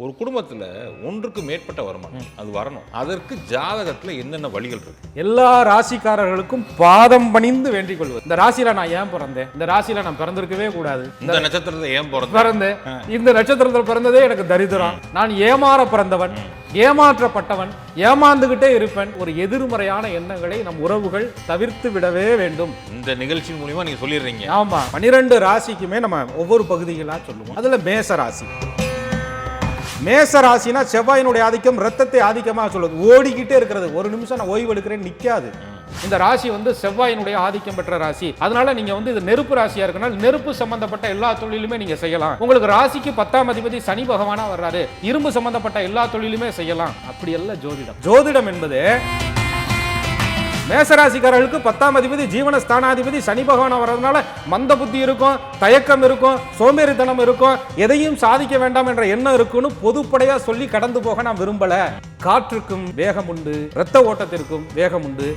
ஒரு குடும்பத்துல ஒன்றுக்கு மேற்பட்ட வருமானம். அது வரணும். அதற்கு ஜாதகத்துல என்னென்ன வழிகள் இருக்கு? எல்லா ராசிக்காரர்களுக்கும் பாதம் பணிந்து வேண்டிக் கொள்வது. இந்த ராசியில நான் ஏன் பிறந்தேன்? இந்த ராசியில நான் பிறந்திருக்கவே கூடாது. இந்த நட்சத்திரத்தை ஏன் பிறந்த பிறந்து இந்த நட்சத்திரத்தில் பிறந்ததே எனக்கு தரித்திரம். நான் ஏமாற பிறந்தவன் ஏமாற்றப்பட்டவன் ஏமாந்துகிட்டே இருப்பேன். ஒரு எதிர்மறையான எண்ணங்களை நம் உறவுகள் தவிர்த்து விடவே வேண்டும். இந்த நிகழ்ச்சியின் மூலியமா நீங்க சொல்லிடுறீங்க. ஆமா. பனிரெண்டு ராசிக்குமே நம்ம ஒவ்வொரு பகுதிகளா சொல்லுவோம். அதுல மேச ராசி. மேச ராசினா செவ்வாயினுடைய ஆதிக்கம் ரத்தத்தை ஆதிக்கமாக சொல்லுது. ஓடிக்கிட்டே இருக்கிறது. ஒரு நிமிஷம் நான் ஓய்வு எடுக்கிறேன் நிக்காது. இந்த ராசி வந்து செவ்வாயினுடைய ஆதிக்கம் பெற்ற ராசி. அதனால நீங்க வந்து இது நெருப்பு ராசியா இருக்கனால நெருப்பு சம்பந்தப்பட்ட எல்லா தொழிலுமே நீங்க செய்யலாம். உங்களுக்கு ராசிக்கு பத்தாம் அதிபதி சனி பகவானா வர்றாரு. இரும்பு சம்பந்தப்பட்ட எல்லா தொழிலுமே செய்யலாம். அப்படி அல்ல ஜோதிடம். ஜோதிடம் என்பது மேசராசிக்காரர்களுக்கு பத்தாம் அதிபதி ஜீவன ஸ்தானாதிபதி சனி பகவான் வர்றதுனால மந்த புத்தி இருக்கும் தயக்கம் இருக்கும் சோம்பேறித்தனம் இருக்கும். எதையும் சாதிக்க வேண்டாம் என்ற எண்ணம் இருக்குன்னு பொதுப்படையா சொல்லி கடந்து போக நான் விரும்பல. காற்றுக்கும் வேகம் உண்டு இரத்த ஓட்டத்திற்கும் வேகம் உண்டு.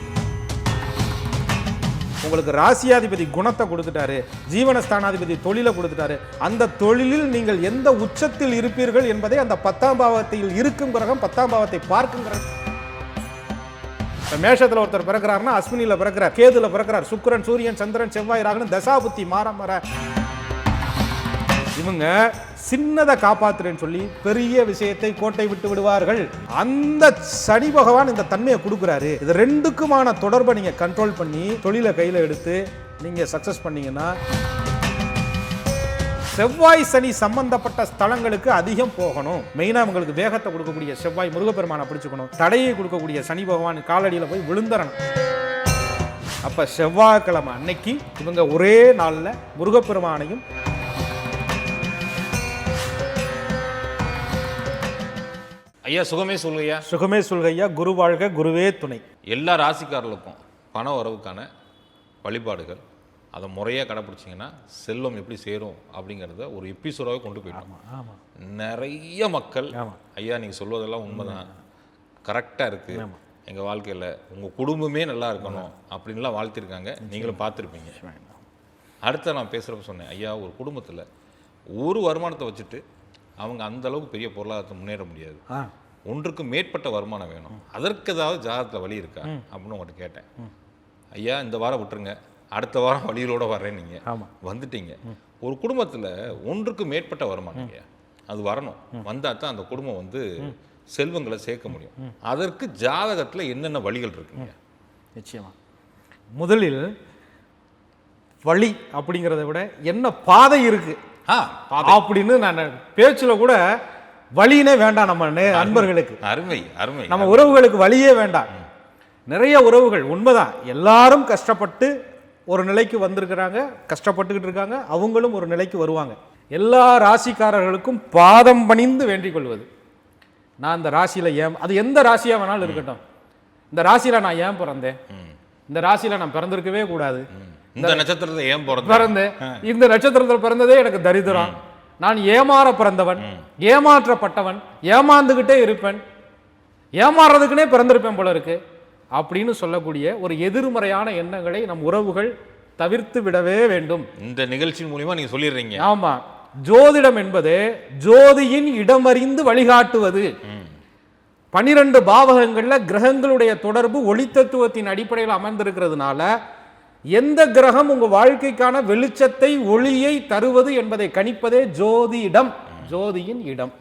உங்களுக்கு ராசியாதிபதி குணத்தை கொடுத்துட்டாரு ஜீவனஸ்தானாதிபதி தொழிலை கொடுத்துட்டாரு. அந்த தொழிலில் நீங்கள் எந்த உச்சத்தில் இருப்பீர்கள் என்பதை அந்த பத்தாம் பாவத்தில் இருக்கும் கிரகம் பத்தாம் பாவத்தை பார்க்கும் கிரகம். மேஷத்துல ஒருத்தர் பிறக்கிறாருன்னா அஸ்வினில பிறக்கிறார் கேதுல பிறக்கிறார். சுக்கிரன் சூரியன் சந்திரன் செவ்வாய் ராகுன்னு தசாபுத்தி மாற மாற இவங்க சின்னதை காப்பாத்துறேன்னு சொல்லி பெரிய விஷயத்தை கோட்டை விட்டு விடுவார்கள். அந்த சனி பகவான் இந்த தன்மையை கொடுக்குறாரு. இது ரெண்டுக்குமான தொடர்பை நீங்க கண்ட்ரோல் பண்ணி தொழிலை கையில எடுத்து நீங்க சக்ஸஸ் பண்ணீங்கன்னா செவ்வாய் சனி சம்பந்தப்பட்ட ஸ்தலங்களுக்கு அதிகம் போகணும். மெயினா உங்களுக்கு வேகத்தை கொடுக்கக்கூடிய செவ்வாய் முருகப்பெருமானை பிடிச்சுக்கணும். தடையை கொடுக்கக்கூடிய சனி பகவான் காலடியில் போய் விழுந்தரணும். அப்ப செவ்வாய்க்கிழமை அன்னைக்கு இவங்க ஒரே நாள்ல முருகப்பெருமானையும் ஐயா சுகமே சொல்லுங்கய்யா. சுகமே சொல்கையா குரு வாழ்க குருவே துணை. எல்லா ராசிக்காரர்களுக்கும் பண வரவுக்கான வழிபாடுகள் அதை முறையாக கடைப்பிடிச்சிங்கன்னா செல்வம் எப்படி சேரும் அப்படிங்கிறத ஒரு எபிசோடாகவே கொண்டு போயிட்டோம். நிறைய மக்கள். ஐயா நீங்கள் சொல்வதெல்லாம் உண்மைதான். கரெக்டாக இருக்கு. எங்கள் வாழ்க்கையில் உங்கள் குடும்பமே நல்லா இருக்கணும் அப்படின்லாம் வாழ்த்திருக்காங்க. நீங்களும் பார்த்துருப்பீங்க. அடுத்த நான் பேசுகிறப்ப சொன்னேன் ஐயா ஒரு குடும்பத்தில் ஒரு வருமானத்தை வச்சுட்டு அவங்க அந்த அளவுக்கு பெரிய பொருளாதாரத்தை முன்னேற முடியாது. ஒன்றுக்கு மேற்பட்ட வருமானம் வேணும். அதற்கு ஏதாவது ஜாதகத்தில் வழி இருக்கா அப்படின்னு உங்கள்கிட்ட கேட்டேன். ஐயா இந்த வாரம் விட்டுருங்க. அடுத்த வாரம் வழிகளோட வர்றேன் நீங்க. ஆமா. வந்துட்டீங்க. ஒரு குடும்பத்துல ஒன்றுக்கு மேற்பட்ட வருமானம் அது வரணும். வந்தா தான் அந்த குடும்பம் வந்து செல்வங்களை சேர்க்க முடியும். அதற்கு ஜாதகத்துல என்னென்ன வழிகள் இருக்குங்க நிச்சயமா. முதலில் வழி அப்படிங்கிறத விட என்ன பாதை இருக்கு? அப்படின்னு நான் பேச்சுல கூட வழினே வேண்டாம் நம்ம நே- அன்பர்களுக்கு. அருமை அருமை. நம்ம உறவுகளுக்கு வழியே வேண்டாம். நிறைய உறவுகள் உண்மைதான். எல்லாரும் கஷ்டப்பட்டு ஒரு நிலைக்கு வந்திருக்கிறாங்க கஷ்டப்பட்டுக்கிட்டு இருக்காங்க அவங்களும் ஒரு நிலைக்கு வருவாங்க. எல்லா ராசிக்காரர்களுக்கும் பாதம் பணிந்து வேண்டிக் கொள்வது. நான் இந்த ராசியில ஏன் அது எந்த ராசியா வேணாலும் இருக்கட்டும். இந்த ராசியில நான் ஏன் பிறந்தேன்? இந்த ராசியில நான் பிறந்திருக்கவே கூடாது. இந்த நட்சத்திரத்தை ஏன் பிறந்த பிறந்து இந்த நட்சத்திரத்தில் பிறந்ததே எனக்கு தரித்திரம். நான் ஏமாற பிறந்தவன் ஏமாற்றப்பட்டவன் ஏமாந்துகிட்டே இருப்பேன். ஏமாறுறதுக்குனே பிறந்திருப்பேன் போல இருக்கு. அப்படின்னு சொல்லக்கூடிய ஒரு எதிர்மறையான எண்ணங்களை நம் உறவுகள் தவிர்த்து விடவே வேண்டும். இந்த நிகழ்ச்சியின் மூலியமா நீங்க சொல்லிடுறீங்க. ஆமா. ஜோதிடம் என்பது ஜோதியின் இடமறிந்து வழிகாட்டுவது. பனிரெண்டு பாவகங்கள்ல கிரகங்களுடைய தொடர்பு ஒளித்தத்துவத்தின் அடிப்படையில் அமர்ந்திருக்கிறதுனால எந்த கிரகம் உங்க வாழ்க்கைக்கான வெளிச்சத்தை ஒளியை தருவது என்பதை கணிப்பதே ஜோதிடம். ஜோதியின் இடம்.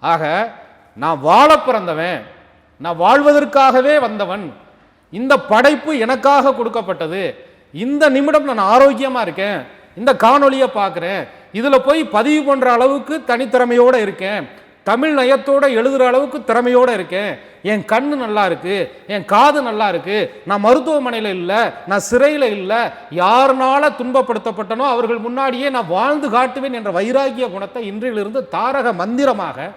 ஆக நான் வாழ பிறந்தவன். நான் வாழ்வதற்காகவே வந்தவன். இந்த படைப்பு எனக்காக கொடுக்கப்பட்டது. இந்த நிமிடம் நான் ஆரோக்கியமாக இருக்கேன். இந்த காணொலியை பார்க்குறேன். இதில் போய் பதிவு பண்ணுற அளவுக்கு தனித்திறமையோட இருக்கேன். தமிழ் நயத்தோடு எழுதுகிற அளவுக்கு திறமையோடு இருக்கேன். என் கண் நல்லா இருக்குது என் காது நல்லா இருக்குது நான் மருத்துவமனையில் இல்லை. நான் சிறையில் இல்லை. யாருனால துன்பப்படுத்தப்பட்டனோ அவர்கள் முன்னாடியே நான் வாழ்ந்து காட்டுவேன் என்ற வைராகிய குணத்தை இன்றிலிருந்து தாரக மந்திரமாக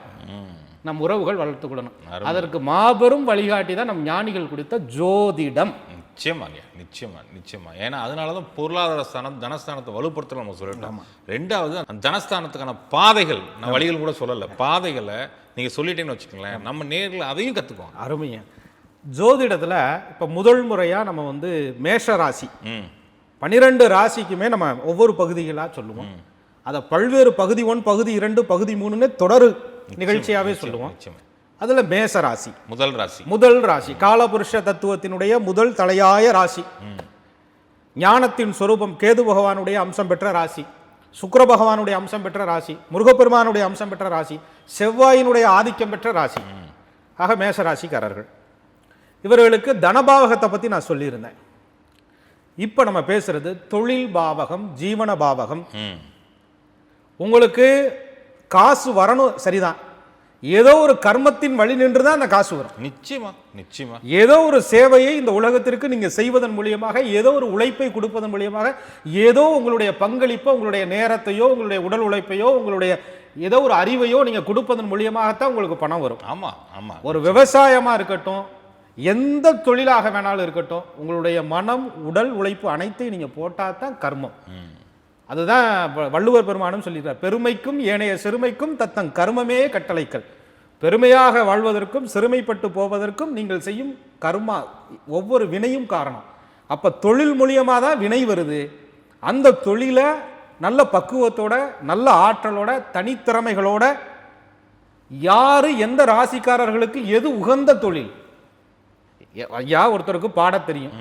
நம் உறவுகள் வளர்த்துக்கொள்ளணும் அதற்கு மாபெரும் வழிகாட்டி தான் நம் ஞானிகள் கொடுத்த ஜோதிடம். நிச்சயமாங்க நிச்சயமா நிச்சயமா. ஏன்னா அதனால தான் பொருளாதார ஸ்தானம் தனஸ்தானத்தை வலுப்படுத்தல நம்ம சொல்லிட்டோம். ரெண்டாவது அந்த தனஸ்தானத்துக்கான பாதைகள் நான் வழிகள் கூட சொல்லல. பாதைகளை நீங்க சொல்லிட்டேன்னு வச்சுக்கோங்களேன் நம்ம நேரில் அதையும் கத்துக்குவோம். அருமையா ஜோதிடத்துல இப்ப முதல் முறையா நம்ம வந்து மேஷ ராசி. ம். பனிரெண்டு ராசிக்குமே நம்ம ஒவ்வொரு பகுதிகளாக சொல்லுவோம். அதை பல்வேறு பகுதி ஒன் பகுதி இரண்டு பகுதி மூணுன்னு தொடரு. நிகழ்ச்சியாவே நிச்சயம், சொல்லுவோம். அதுல மேச ராசி. முதல் ராசி. முதல் ராசி. காலபுருஷ தத்துவத்தினுடைய முதல் தலையாய ராசி. ஞானத்தின் சொரூபம் கேது பகவானுடைய அம்சம் பெற்ற ராசி. சுக்கிர பகவானுடைய அம்சம் பெற்ற ராசி. முருகப்பெருமானுடைய அம்சம் பெற்ற ராசி. செவ்வாயினுடைய ஆதிக்கம் பெற்ற ராசி. ஆக மேச ராசிக்காரர்கள் இவர்களுக்கு தனபாவகத்தை பத்தி நான் சொல்லியிருந்தேன். இப்போ நம்ம பேசுறது தொழில் பாவகம் ஜீவன பாவகம். உங்களுக்கு காசு வரணும் சரிதான். ஏதோ ஒரு கர்மத்தின் வழி நின்று தான் அந்த காசு வரும். நிச்சயமா நிச்சயமா. ஏதோ ஒரு சேவையை இந்த உலகத்திற்கு நீங்க செய்வதன் மூலியமாக ஏதோ ஒரு உழைப்பை கொடுப்பதன் மூலியமாக ஏதோ உங்களுடைய பங்களிப்போ உங்களுடைய நேரத்தையோ உங்களுடைய உடல் உழைப்பையோ உங்களுடைய ஏதோ ஒரு அறிவையோ நீங்க கொடுப்பதன் மூலியமாகத்தான் உங்களுக்கு பணம் வரும். ஆமா ஆமா ஒரு விவசாயமா இருக்கட்டும் எந்த தொழிலாக வேணாலும் இருக்கட்டும் உங்களுடைய மனம் உடல் உழைப்பு அனைத்தையும் நீங்க போட்டால் தான் கர்மம். அதுதான் வ- வள்ளுவர் பெருமானும் சொல்லியிருக்கார் பெருமைக்கும் ஏனைய சிறுமைக்கும் தத்தம் கர்மமே கட்டளைக்கள் பெருமையாக வாழ்வதற்கும் சிறுமைப்பட்டு போவதற்கும் நீங்கள் செய்யும் கர்மா ஒவ்வொரு வினையும் காரணம். அப்போ தொழில் மூலியமாக தான் வினை வருது. அந்த தொழிலை நல்ல பக்குவத்தோட நல்ல ஆற்றலோட தனித்திறமைகளோட யார் எந்த ராசிக்காரர்களுக்கு எது உகந்த தொழில்? ஐயா ஒருத்தருக்கு பாடத் தெரியும்.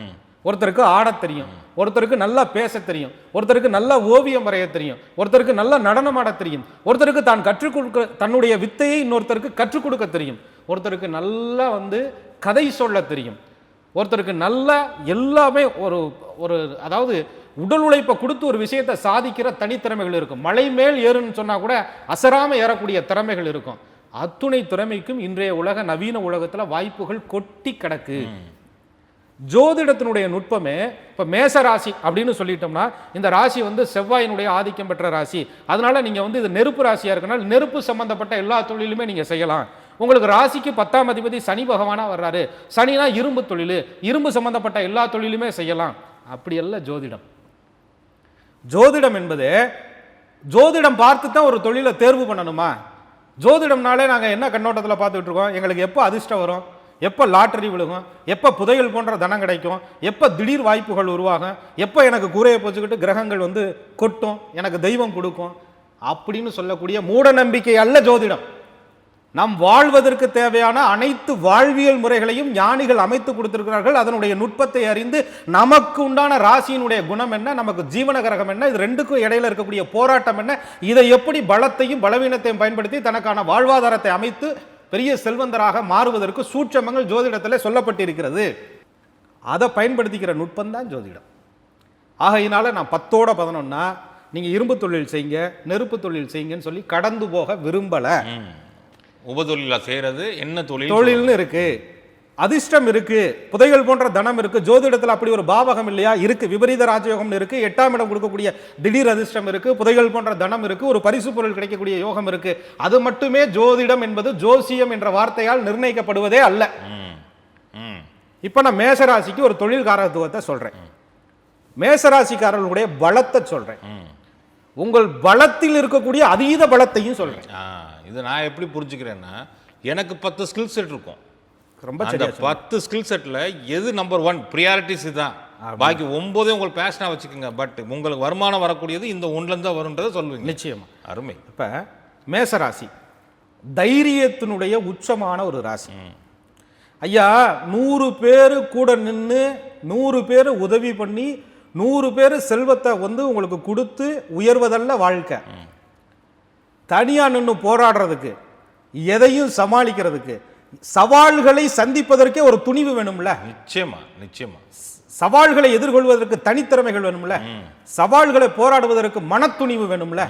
ஒருத்தருக்கு ஆடத் தெரியும். ஒருத்தருக்கு நல்லா பேச தெரியும். ஒருத்தருக்கு நல்லா ஓவியம் வரைய தெரியும். ஒருத்தருக்கு நல்லா நடனம் ஆடத் தெரியும். ஒருத்தருக்கு தான் கற்றுக் கொடுக்க தன்னுடைய வித்தையை இன்னொருத்தருக்கு கற்றுக் கொடுக்க தெரியும். ஒருத்தருக்கு நல்லா வந்து கதை சொல்ல தெரியும். ஒருத்தருக்கு நல்லா எல்லாமே ஒரு ஒரு அதாவது உடல் உழைப்பை கொடுத்து ஒரு விஷயத்தை சாதிக்கிற தனித்திறமைகள் இருக்கும். மலை மேல் ஏறுன்னு சொன்னால் கூட அசராமல் ஏறக்கூடிய திறமைகள் இருக்கும். அத்துணை திறமைக்கும் இன்றைய உலக நவீன உலகத்தில் வாய்ப்புகள் கொட்டி கிடக்கு. ஜோதிடத்தினுடைய நுட்பமே இப்போ மேச ராசி அப்படின்னு சொல்லிட்டோம்னா இந்த ராசி வந்து செவ்வாயினுடைய ஆதிக்கம் பெற்ற ராசி. அதனால நீங்கள் வந்து இது நெருப்பு ராசியாக இருக்கனால நெருப்பு சம்பந்தப்பட்ட எல்லா தொழிலுமே நீங்கள் செய்யலாம். உங்களுக்கு ராசிக்கு பத்தாம் அதிபதி சனி பகவானாக வர்றாரு. சனினா இரும்பு தொழில். இரும்பு சம்பந்தப்பட்ட எல்லா தொழிலுமே செய்யலாம். அப்படியல்ல ஜோதிடம். ஜோதிடம் என்பது ஜோதிடம் பார்த்து தான் ஒரு தொழிலை தேர்வு பண்ணணுமா? ஜோதிடம்னாலே நாங்கள் என்ன கண்ணோட்டத்தில் பார்த்துட்டு இருக்கோம்? எங்களுக்கு எப்போ அதிர்ஷ்டம் வரும்? எப்போ லாட்டரி விழுகும்? எப்போ புதையல் போன்ற தனம் கிடைக்கும்? எப்போ திடீர் வாய்ப்புகள் உருவாகும்? எப்போ எனக்கு கூரையை போச்சுக்கிட்டு கிரகங்கள் வந்து கொட்டும்? எனக்கு தெய்வம் கொடுக்கும்? அப்படின்னு சொல்லக்கூடிய மூட நம்பிக்கை அல்ல ஜோதிடம். நாம் வாழ்வதற்கு தேவையான அனைத்து வாழ்வியல் முறைகளையும் ஞானிகள் அமைத்து கொடுத்திருக்கிறார்கள். அதனுடைய நுட்பத்தை அறிந்து நமக்கு உண்டான ராசியினுடைய குணம் என்ன? நமக்கு ஜீவன கிரகம் என்ன? இது ரெண்டுக்கும் இடையில இருக்கக்கூடிய போராட்டம் என்ன? இதை எப்படி பலத்தையும் பலவீனத்தையும் பயன்படுத்தி தனக்கான வாழ்வாதாரத்தை அமைத்து பெரிய செல்வந்தராக மாறுவதற்கு சூட்சமங்கள் ஜோதிடத்தில் சொல்லப்பட்டிருக்கிறது. அதை பயன்படுத்திக்கிற நுட்பம் தான் ஜோதிடம். ஆகையினால நான் பத்தோட பதினொன்னா நீங்க இரும்பு தொழில் செய்யுங்க நெருப்பு தொழில் செய்யுங்கன்னு சொல்லி கடந்து போக விரும்பல. ம். உபதொழிலா செய்யறது என்ன தொழில் தொழில்னு இருக்கு. அதிர்ஷ்டம் இருக்கு புதைகள் போன்ற தனம் இருக்கு ஜோதிடத்தில் அப்படி ஒரு பாவகம் இல்லையா? இருக்கு விபரீத ராஜயோகம்னு இருக்கு எட்டாம் இடம் கொடுக்கக்கூடிய திடீர் அதிர்ஷ்டம் இருக்கு புதைகள் போன்ற தனம் இருக்கு ஒரு பரிசு பொருள் கிடைக்கக்கூடிய யோகம் இருக்கு. அது மட்டுமே ஜோதிடம் என்பது ஜோசியம் என்ற வார்த்தையால் நிர்ணயிக்கப்படுவதே அல்ல. இப்போ நான் மேசராசிக்கு ஒரு தொழில் காரகத்துவத்தை சொல்றேன். மேசராசிக்காரர்களுடைய பலத்தை சொல்றேன். உங்கள் பலத்தில் இருக்கக்கூடிய அதீத பலத்தையும் சொல்றேன். இது நான் எப்படி புரிஞ்சுக்கிறேன்னா எனக்கு பத்து ஸ்கில் செட் இருக்கும். ரொம்ப அந்த. பத்து ஸ்கில் செட்ல எது நம்பர் ஒன் ப்ரியாரிட்டிஸ் இதுதான் பாக்கி ஒன்பதே உங்களுக்கு பேஷனா வச்சுக்கோங்க. பட் உங்களுக்கு வருமானம் வரக்கூடியது இந்த ஒண்ணுல இருந்து தான் வரும்ன்றதை சொல்லுவீங்க. நிச்சயமா. அருமை. இப்ப மேசராசி தைரியத்தினுடைய உச்சமான ஒரு ராசி. ஐயா நூறு பேர் கூட நின்று நூறு பேர் உதவி பண்ணி நூறு பேர் செல்வத்தை வந்து உங்களுக்கு கொடுத்து உயர்வதல்ல வாழ்க்கை. தனியா நின்று போராடுறதுக்கு எதையும் சமாளிக்கிறதுக்கு சவால்களை சந்திப்பதற்கே ஒரு துணிவு வேணும்ல? நிச்சயமா நிச்சயமா. சவால்களை எதிர்கொள்வதற்கு தனித்திறமைகள் வேணும்ல? சவால்களை போராடுவதற்கு மனத்துணிவு வேணும்ல?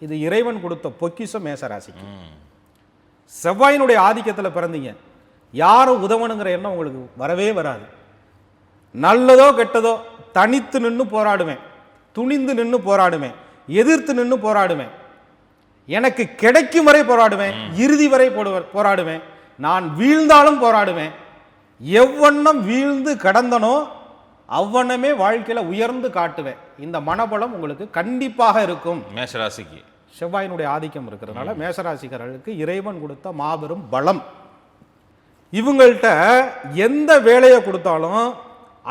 இது இறைவன் கொடுத்த பொக்கிஷம் மேசராசிக்கு. செவ்வாயினுடைய ஆதிக்கத்தில் பிறந்தீங்க. யாரும் உதவணுங்கிற எண்ணம் உங்களுக்கு வரவே வராது. நல்லதோ கெட்டதோ தனித்து நின்று போராடுவேன். துணிந்து நின்று போராடுவேன். எதிர்த்து நின்று போராடுவேன். எனக்கு கிடைக்கும் வரை போராடுவேன். இறுதி வரை போடுவ- போராடுவேன். நான் வீழ்ந்தாலும் போராடுவேன். எவ்வண்ணம் வீழ்ந்து கடந்தனோ அவ்வண்ணமே வாழ்க்கையில உயர்ந்து காட்டுவேன். இந்த மனபலம் உங்களுக்கு கண்டிப்பாக இருக்கும். மேஷராசிக்கு. செவ்வாயினுடைய ஆதிக்கம் இருக்கிறதுனால மேசராசிக்காரர்களுக்கு இறைவன் கொடுத்த மாபெரும் பலம். இவங்கள்ட்ட எந்த வேலையை கொடுத்தாலும்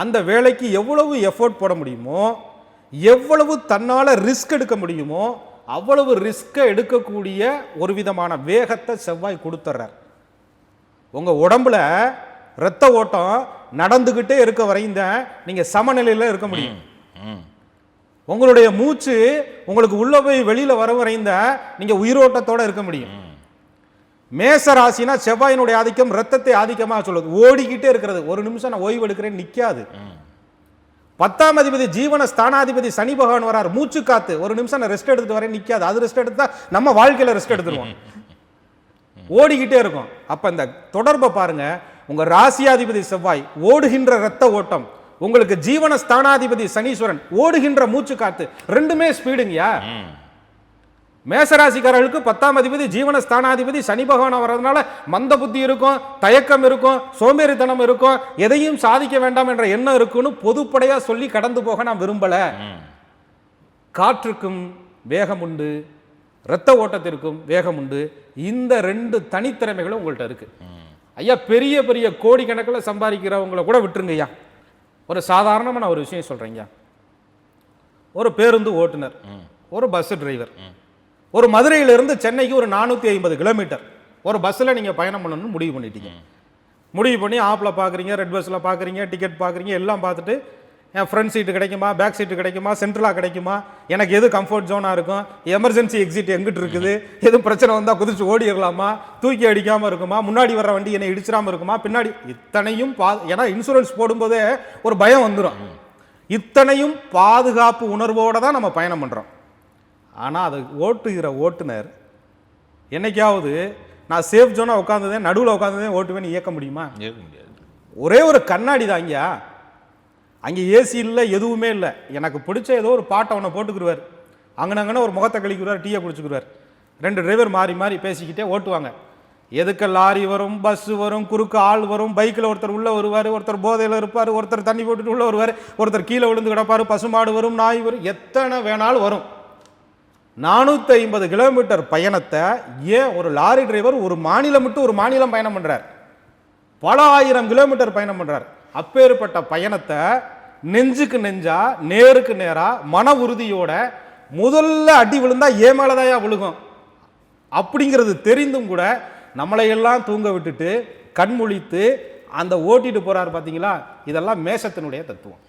அந்த வேலைக்கு எவ்வளவு எஃபோர்ட் போட முடியுமோ எவ்வளவு தன்னால் ரிஸ்க் எடுக்க முடியுமோ அவ்வளவு ரிஸ்கை எடுக்கக்கூடிய ஒரு விதமான வேகத்தை செவ்வாய் கொடுத்துட்றார் உங்க உடம்புல இரத்த ஓட்டம் நடந்துகிட்டே இருக்க வரையும் நீங்க சமநிலையில இருக்க முடியும். உங்களுடைய மூச்சு உங்களுக்கு உள்ள போய் வெளியில வர வரைந்த நீங்க உயிரோட்டத்தோட இருக்க முடியும். மேச ராசினா செவ்வாயினுடைய ஆதிக்கம் ரத்தத்தை ஆதிக்கமாக சொல்லுது. ஓடிக்கிட்டே இருக்கிறது. ஒரு நிமிஷம் நான் ஓய்வு எடுக்கிறேன் நிக்காது. பத்தாம் அதிபதி ஜீவன ஸ்தானாதிபதி சனி பகவான் வரார். மூச்சு காத்து. ஒரு நிமிஷம் நான் ரெஸ்ட் எடுத்துட்டு வரேன் நிக்காது. அது ரெஸ்ட் எடுத்தா நம்ம வாழ்க்கையில ரெஸ்ட் எடுத்துருவோம். ஓடிக்கிட்டே இருக்கும். அப்ப இந்த தொடர்பை பாருங்க. உங்க ராசியாதிபதி செவ்வாய் ஓடுகின்ற ரத்த ஓட்டம் உங்களுக்கு ஜீவன ஸ்தானாதிபதி சனீஸ்வரன் ஓடுகின்ற மூச்சு காத்து ரெண்டுமே ஸ்பீடுங்கயா மேசராசிக்காரர்களுக்கு பத்தாம் அதிபதி ஜீவன ஸ்தானாதிபதி சனி பகவான் வர்றதுனால மந்த புத்தி இருக்கும் தயக்கம் இருக்கும் சோம்பேறித்தனம் இருக்கும். எதையும் சாதிக்க வேண்டாம் என்ற எண்ணம் இருக்குன்னு பொதுப்படையா சொல்லி கடந்து போக நான் விரும்பல. காற்றுக்கும் வேகம் உண்டு. இரத்த ஓட்டத்திற்கும் வேகம் உண்டு. இந்த ரெண்டு தனித்திறமைகளும் உங்கள்கிட்ட இருக்கு. ஐயா பெரிய பெரிய கோடிக்கணக்கில் சம்பாதிக்கிறவங்கள கூட விட்டுருங்க ஐயா. ஒரு சாதாரணமான நான் ஒரு விஷயம் சொல்றேங்க ஒரு பேருந்து ஓட்டுநர் ஒரு பஸ் டிரைவர் ஒரு மதுரையிலிருந்து சென்னைக்கு ஒரு நானூற்றி ஐம்பது கிலோமீட்டர். ஒரு பஸ்ஸில் நீங்கள் பயணம் பண்ணணும்னு முடிவு பண்ணிட்டீங்க. முடிவு பண்ணி ஆப்பில் பார்க்குறீங்க ரெட் பஸ்ஸில் பார்க்குறீங்க டிக்கெட் பார்க்குறீங்க எல்லாம் பார்த்துட்டு என் ஃப்ரண்ட் சீட்டு கிடைக்குமா? பேக் சீட்டு கிடைக்குமா? சென்ட்ரலாக கிடைக்குமா? எனக்கு எது கம்ஃபர்ட் ஜோனாக இருக்கும்? எமர்ஜென்சி எக்ஸிட் எங்கிட்டு இருக்குது? எதுவும் பிரச்சனை வந்தால் குதிச்சு ஓடிடலாமா? தூக்கி அடிக்காமல் இருக்குமா? முன்னாடி வர்ற வண்டி என்னை இடிச்சிடாமல் இருக்குமா? பின்னாடி இத்தனையும் பா ஏன்னா இன்சூரன்ஸ் போடும்போதே ஒரு பயம் வந்துடும் இத்தனையும் பாதுகாப்பு உணர்வோடு தான் நம்ம பயணம் பண்ணுறோம் ஆனால் அதை ஓட்டுகிற ஓட்டுநர் என்னைக்காவது நான் சேஃப் ஜோனாக உட்காந்துதேன் நடுவில் உட்காந்துதேன் ஓட்டுவேன்னு இயக்க முடியுமா? முடியாது. ஒரே ஒரு கண்ணாடி தான் ஐயா அங்கே ஏசி இல்லை எதுவுமே இல்லை. எனக்கு பிடிச்ச ஏதோ ஒரு பாட்டை அவனை போட்டுக்கிடுவார் அங்கனங்கன்னு ஒரு முகத்தை கழிக்கிறார் டீயை குடிச்சுக்கிடுவார் ரெண்டு டிரைவர் மாறி மாறி பேசிக்கிட்டே ஓட்டுவாங்க. எதுக்கு லாரி வரும் பஸ் வரும் குறுக்கு ஆள் வரும் பைக்கில் ஒருத்தர் உள்ளே வருவார் ஒருத்தர் போதையில் இருப்பார் ஒருத்தர் தண்ணி போட்டுட்டு உள்ளே வருவார் ஒருத்தர் கீழே விழுந்து கிடப்பார் பசுமாடு வரும் நாய் வரும் எத்தனை வேணாலும் வரும். நானூற்றி ஐம்பது கிலோமீட்டர் பயணத்தை ஏன் ஒரு லாரி டிரைவர் ஒரு மாநிலம் விட்டு ஒரு மாநிலம் பயணம் பண்ணுறார் பல ஆயிரம் கிலோமீட்டர் பயணம் பண்ணுறார் அப்பேற்பட்ட பயணத்தை நெஞ்சுக்கு நெஞ்சா நேருக்கு நேரா மன உறுதியோட முதல்ல அடி விழுந்தா ஏமாலதாயா விழுகும்? அப்படிங்கிறது தெரிந்தும் கூட நம்மளை எல்லாம் தூங்க விட்டுட்டு கண்முழித்து அந்த ஓட்டிட்டு போறாரு பாத்தீங்களா? இதெல்லாம் மேஷத்தினுடைய தத்துவம்.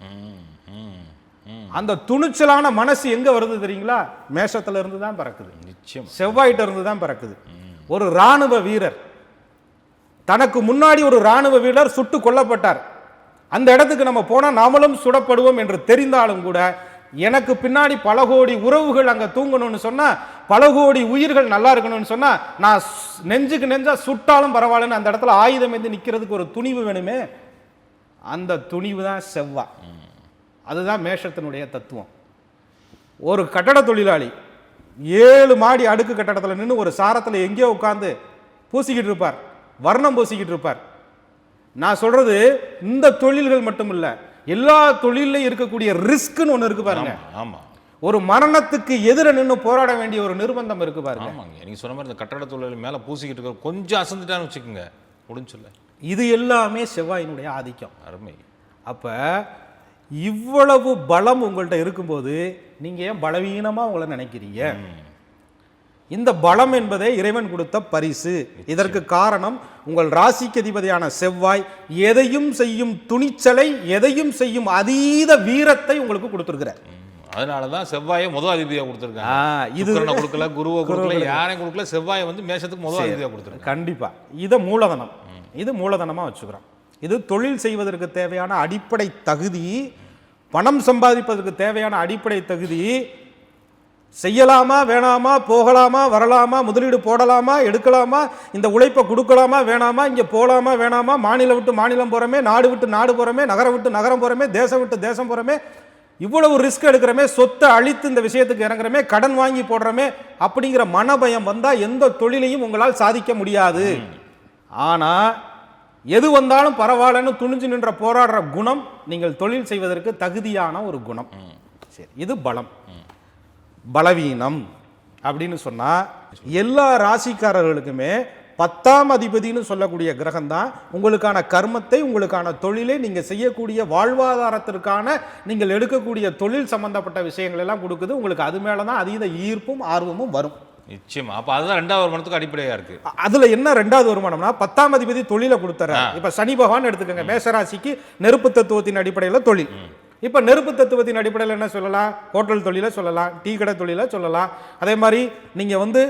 அந்த துணிச்சலான மனசு எங்க வருது தெரியுங்களா? மேஷத்துல இருந்து தான் பிறக்குது. நிச்சயம். செவ்வாய்கிட்ட இருந்து தான் பிறக்குது. ஒரு ராணுவ வீரர் தனக்கு முன்னாடி ஒரு ராணுவ வீரர் சுட்டு கொல்லப்பட்டார். அந்த இடத்துக்கு நம்ம போனால் நாமளும் சுடப்படுவோம் என்று தெரிந்தாலும் கூட எனக்கு பின்னாடி பல கோடி உறவுகள் அங்கே தூங்கணும்னு சொன்னால் பல கோடி உயிர்கள் நல்லா இருக்கணும்னு சொன்னால் நான் நெஞ்சுக்கு நெஞ்சா சுட்டாலும் பரவாயில்லன்னு அந்த இடத்துல ஆயுதம் ஏந்தி நிற்கிறதுக்கு ஒரு துணிவு வேணுமே அந்த துணிவு தான் செவ்வா. அதுதான் மேஷத்தினுடைய தத்துவம். ஒரு கட்டட தொழிலாளி ஏழு மாடி அடுக்கு கட்டடத்தில் நின்று ஒரு சாரத்தில் எங்கேயோ உட்காந்து பூசிக்கிட்டு இருப்பார் வர்ணம் பூசிக்கிட்டு இருப்பார். நான் சொல்றது இந்த தொழில்கள் மட்டும் இல்ல எல்லா தொழிலையும் இருக்கக்கூடிய ரிஸ்க்னு ஒன்று இருக்கு பாருங்க. ஆமா ஆமா. ஒரு மரணத்துக்கு எதிர நின்று போராட வேண்டிய ஒரு நிர்பந்தம் இருக்கு பாருங்க. ஆமாங்க நீங்க சொன்ன மாதிரி இந்த கட்டட தொழில் மேல பூசிக்கிட்டு இருக்க கொஞ்சம் அசந்துட்டான்னு வச்சுக்கோங்க முடிஞ்சுல்ல இது எல்லாமே செவ்வாயினுடைய ஆதிக்கம். அருமை. அப்ப இவ்வளவு பலம் உங்கள்கிட்ட இருக்கும்போது நீங்க ஏன் பலவீனமா உங்களை நினைக்கிறீங்க? இந்த பலம் என்பதே இறைவன் கொடுத்த பரிசு. இதற்கு காரணம் உங்கள் ராசிக்கு அதிபதியான செவ்வாய் எதையும் செய்யும் துணிச்சலை எதையும் செய்யும் அதீத வீரத்தை உங்களுக்கு கொடுத்திருக்கிறார். அதனால தான் செவ்வாயை முதல் அதிபதியாக கொடுத்துருக்காங்க. இது கொடுக்கல குருவை கொடுக்கல யாரையும் கொடுக்கல செவ்வாயை வந்து மேஷத்துக்கு முதல் அதிபதியாக கொடுத்துருக்காங்க. கண்டிப்பா. இதை மூலதனம். இது மூலதனமா வச்சுக்கிறோம். இது தொழில் செய்வதற்கு தேவையான அடிப்படை தகுதி பணம் சம்பாதிப்பதற்கு தேவையான அடிப்படை தகுதி செய்யலாமா வேணாமா போகலாமா வரலாமா முதலீடு போடலாமா எடுக்கலாமா இந்த உழைப்பை கொடுக்கலாமா வேணாமா இங்கே போகலாமா வேணாமா மாநிலம் விட்டு மாநிலம் போகிறோமே நாடு விட்டு நாடு போகிறோமே நகரம் விட்டு நகரம் போகிறோமே தேசம் விட்டு தேசம் போகிறோமே இவ்வளவு ரிஸ்க் எடுக்கிறோமே சொத்தை அழித்து இந்த விஷயத்துக்கு இறங்குறோமே கடன் வாங்கி போடுறோமே அப்படிங்கிற மனபயம் வந்தால் எந்த தொழிலையும் உங்களால் சாதிக்க முடியாது. ஆனால் எது வந்தாலும் பரவாயில்லன்னு துணிஞ்சு நின்ற போராடுற குணம் நீங்கள் தொழில் செய்வதற்கு தகுதியான ஒரு குணம். சரி இது பலம். பலவீனம் அப்படின்னு சொன்னா எல்லா ராசிக்காரர்களுக்குமே பத்தாம் அதிபதினு சொல்லக்கூடிய கிரகம் தான் உங்களுக்கான கர்மத்தை உங்களுக்கான தொழிலை நீங்க செய்யக்கூடிய வாழ்வாதாரத்திற்கான நீங்கள் எடுக்கக்கூடிய தொழில் சம்பந்தப்பட்ட விஷயங்கள் எல்லாம் கொடுக்குது. உங்களுக்கு அது மேல தான் அதீத ஈர்ப்பும் ஆர்வமும் வரும். நிச்சயமா. அப்ப அதுதான் ரெண்டாவது வருமானத்துக்கு அடிப்படையா இருக்கு. அதுல என்ன ரெண்டாவது வருமானம்னா பத்தாம் அதிபதி தொழிலை கொடுத்துற இப்ப சனி பகவான் எடுத்துக்கோங்க. மேசராசிக்கு நெருப்பு தத்துவத்தின் அடிப்படையில் தொழில். இப்ப நெருப்பு தத்துவத்தின் அடிப்படையில் என்ன சொல்லலாம்? ஹோட்டல் தொழிலை சொல்லலாம் டீ கடை தொழிலை சொல்லலாம். அதே மாதிரி நீங்க வந்து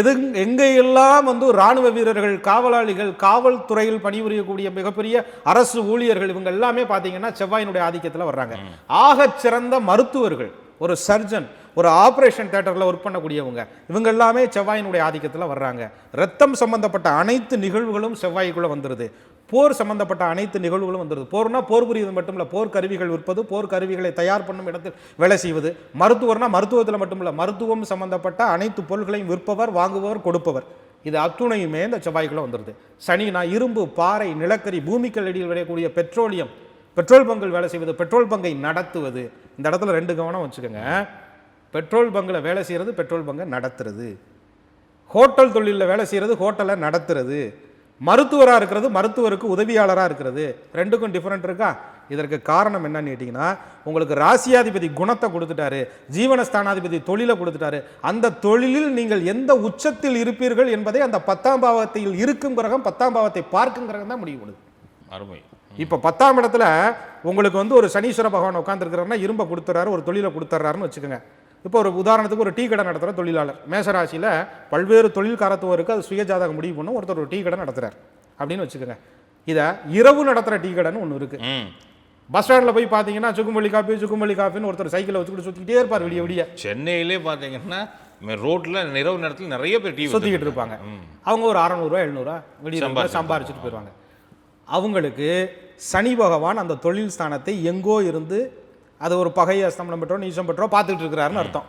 எது எங்கெல்லாம் வந்து ராணுவ வீரர்கள் காவலாளிகள் காவல்துறையில் பணிபுரியக்கூடிய மிகப்பெரிய அரசு ஊழியர்கள் இவங்க எல்லாமே பாத்தீங்கன்னா செவ்வாயினுடைய ஆதிக்கத்துல வர்றாங்க. ஆகச் சிறந்த மருத்துவர்கள் ஒரு சர்ஜன் ஒரு ஆப்ரேஷன் தேட்டரில் ஒர்க் பண்ணக்கூடியவங்க. இவங்க எல்லாமே செவ்வாயினுடைய ஆதிக்கத்தில் வர்றாங்க. ரத்தம் சம்பந்தப்பட்ட அனைத்து நிகழ்வுகளும் செவ்வாய்க்குள்ள வந்துடுது போர் சம்பந்தப்பட்ட அனைத்து நிகழ்வுகளும் வந்துருது. போர்னா போர் புரியுது மட்டும் இல்லை போர் கருவிகள் விற்பது போர் கருவிகளை தயார் பண்ணும் இடத்தில் வேலை செய்வது. மருத்துவர்னா மருத்துவத்தில் மட்டும் இல்லை மருத்துவம் சம்பந்தப்பட்ட அனைத்து பொருட்களையும் விற்பவர் வாங்குபவர் கொடுப்பவர். இது அத்துணையுமே இந்த செவ்வாய்க்குள்ள வந்துருது. சனினா இரும்பு பாறை நிலக்கரி பூமிக்கல் அடியில் விளையக்கூடிய பெட்ரோலியம். பெட்ரோல் பங்கில் வேலை செய்வது பெட்ரோல் பங்கை நடத்துவது. இந்த இடத்துல ரெண்டு கவனம் வச்சுக்கோங்க. பெட்ரோல் பங்கில் வேலை செய்கிறது பெட்ரோல் பங்கை நடத்துறது. ஹோட்டல் தொழிலில் வேலை செய்கிறது ஹோட்டலை நடத்துறது. மருத்துவராக இருக்கிறது மருத்துவருக்கு உதவியாளராக இருக்கிறது. ரெண்டுக்கும் டிஃப்ரெண்ட் இருக்கா? இதற்கு காரணம் என்னன்னு கேட்டிங்கன்னா உங்களுக்கு ராசியாதிபதி குணத்தை கொடுத்துட்டாரு ஜீவனஸ்தானாதிபதி தொழிலை கொடுத்துட்டாரு. அந்த தொழிலில் நீங்கள் எந்த உச்சத்தில் இருப்பீர்கள் என்பதை அந்த பத்தாம் பாவத்தில் இருக்கும் கிரகம் பத்தாம் பாவத்தை பார்க்கும் கிரகம் தான் முடிவு பண்ணுது. அருமை. இப்போ பத்தாம் இடத்துல உங்களுக்கு வந்து ஒரு சனீஸ்வர பகவான் உட்காந்துருக்கிறாருன்னா இரும்பை கொடுத்துறாரு ஒரு தொழிலை கொடுத்துட்றாருன்னு வச்சுக்கோங்க. இப்போ ஒரு உதாரணத்துக்கு ஒரு டீ கடை நடத்துகிற தொழிலாளர். மேசராசியில் பல்வேறு தொழில் காரத்துவம் இருக்குது அது சுயஜாதகம் முடிவு பண்ணும் ஒருத்தர் ஒரு டீ கடை நடத்துறார். அப்படின்னு வச்சுக்கோங்க. இதை இரவு நடத்துகிற டீ கடைன்னு ஒன்று இருக்குது பஸ் ஸ்டாண்டில் போய் பார்த்தீங்கன்னா சுக்குமல்லி காஃபி சுக்குமல்லி காஃபின்னு ஒருத்தர் சைக்கிளை வச்சுக்கிட்டு சுற்றிக்கிட்டே இருப்பார் விடிய விடிய. சென்னையிலே பாத்தீங்கன்னா ரோட்ல இரவு நேரத்துல நிறைய பேர் டிவி சுற்றிக்கிட்டு இருப்பாங்க. அவங்க ஒரு அறநூறுவா எழுநூறுவா விடிய சம்பாரிச்சுட்டு போயிடுவாங்க அவங்களுக்கு சனி பகவான் அந்த தொழில் ஸ்தானத்தை எங்கோ இருந்து அது ஒரு பகை அஸ்தமனம் பெற்றோ நீசம் பெற்றோ பார்த்துட்டு இருக்கிறாருன்னு அர்த்தம்.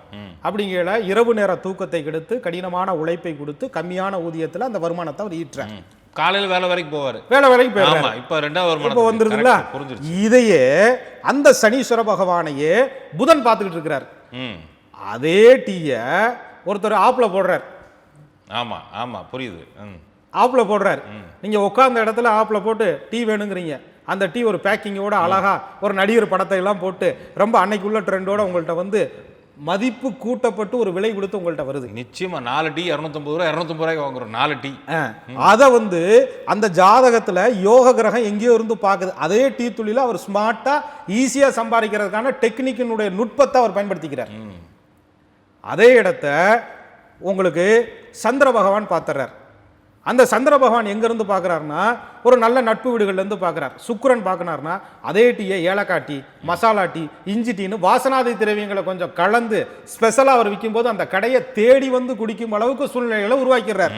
அப்படிங்கிற இரவு நேர தூக்கத்தை கெடுத்து கடினமான உழைப்பை கொடுத்து கம்மியான ஊதியத்தில் அந்த வருமானத்தை அவர் ஈட்டுறார். காலையில வேலை வரைக்கும் போவாரு. வேலை வேலைக்கு போயிடுறாரு. இப்ப ரெண்டாவது இப்போ வருமானம் வந்துருதுங்களா புரிஞ்சிருச்சு. இதையே அந்த சனீஸ்வர பகவானையே புதன் பார்த்துக்கிட்டு இருக்கிறார். அதே டீயை ஒருத்தர் ஆப்பில் போடுறார். ஆமா ஆமா புரியுது. ஆப்பில் போடுறாரு. நீங்க உட்கார்ந்த இடத்துல ஆப்பில் போட்டு டீ வேணுங்கிறீங்க. அந்த டீ ஒரு பேக்கிங்கோட அழகா ஒரு நடிகர் படத்தை எல்லாம் போட்டு ரொம்ப அன்னைக்கு உள்ள ட்ரெண்டோட உங்கள்கிட்ட வந்து மதிப்பு கூட்டப்பட்டு ஒரு விலை கொடுத்து உங்கள்கிட்ட வருது. நிச்சயமா. நாலு டீ இரநூத்தம்பது ரூபா இரநூத்தம்பது ரூபாய்க்கு வாங்குறோம். நாலு டீ. அதை வந்து அந்த ஜாதகத்துல யோக கிரகம் எங்கேயோ இருந்து பார்க்குது அதே டீ துளியில அவர் ஸ்மார்ட்டா ஈஸியா சம்பாதிக்கிறதுக்கான டெக்னிக்கினுடைய நுட்பத்தை அவர் பயன்படுத்திக்கிறார். அதே இடத்த உங்களுக்கு சந்திர பகவான் பார்த்துறார். அந்த சந்திர பகவான் எங்கேருந்து பார்க்குறாருன்னா ஒரு நல்ல நட்பு வீடுகள்லேருந்து பார்க்குறார். சுக்கிரன் பார்க்கனார்னா அதே டீயை ஏலக்காய் டீ மசாலா டீ இஞ்சி டீன்னு வாசனாதி திரவியங்களை கொஞ்சம் கலந்து ஸ்பெஷலாக அவர் விற்கும்போது அந்த கடையை தேடி வந்து குடிக்கும் அளவுக்கு சூழ்நிலைகளை உருவாக்கிறார்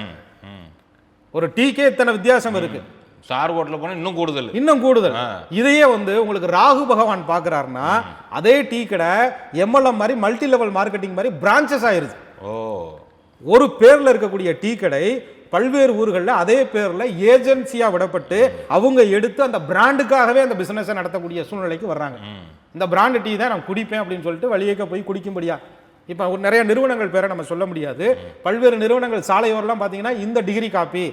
ஒரு டீக்கே இத்தனை வித்தியாசம் இருக்கு. ஸ்டார் ஹோட்டலில் போனால் இன்னும் கூடுதல். இன்னும் கூடுதல். இதையே வந்து உங்களுக்கு ராகு பகவான் பார்க்குறாருன்னா அதே டீ கடை எம்எல்எம் மாதிரி மல்டி லெவல் மார்க்கெட்டிங் மாதிரி பிரான்ச்சஸ் ஆயிருது. ஓ. ஒரு பேர்ல இருக்கக்கூடிய டீ கடை பல்வேறு ஊர்களில் அதே பேரில் ஏஜென்சியாக விடப்பட்டு அவங்க எடுத்து அந்த பிராண்டுக்காகவே அந்த பிஸ்னஸை நடத்தக்கூடிய சூழ்நிலைக்கு வர்றாங்க. இந்த பிராண்டு டீ தான் நான் குடிப்பேன் அப்படின்னு சொல்லிட்டு வழியேக்க போய் குடிக்கும்படியா. இப்போ நிறைய நிறுவனங்கள் பேரை நம்ம சொல்ல முடியாது. பல்வேறு நிறுவனங்கள் சாலையோரெலாம் பார்த்தீங்கன்னா இந்த டிகிரி காப்பி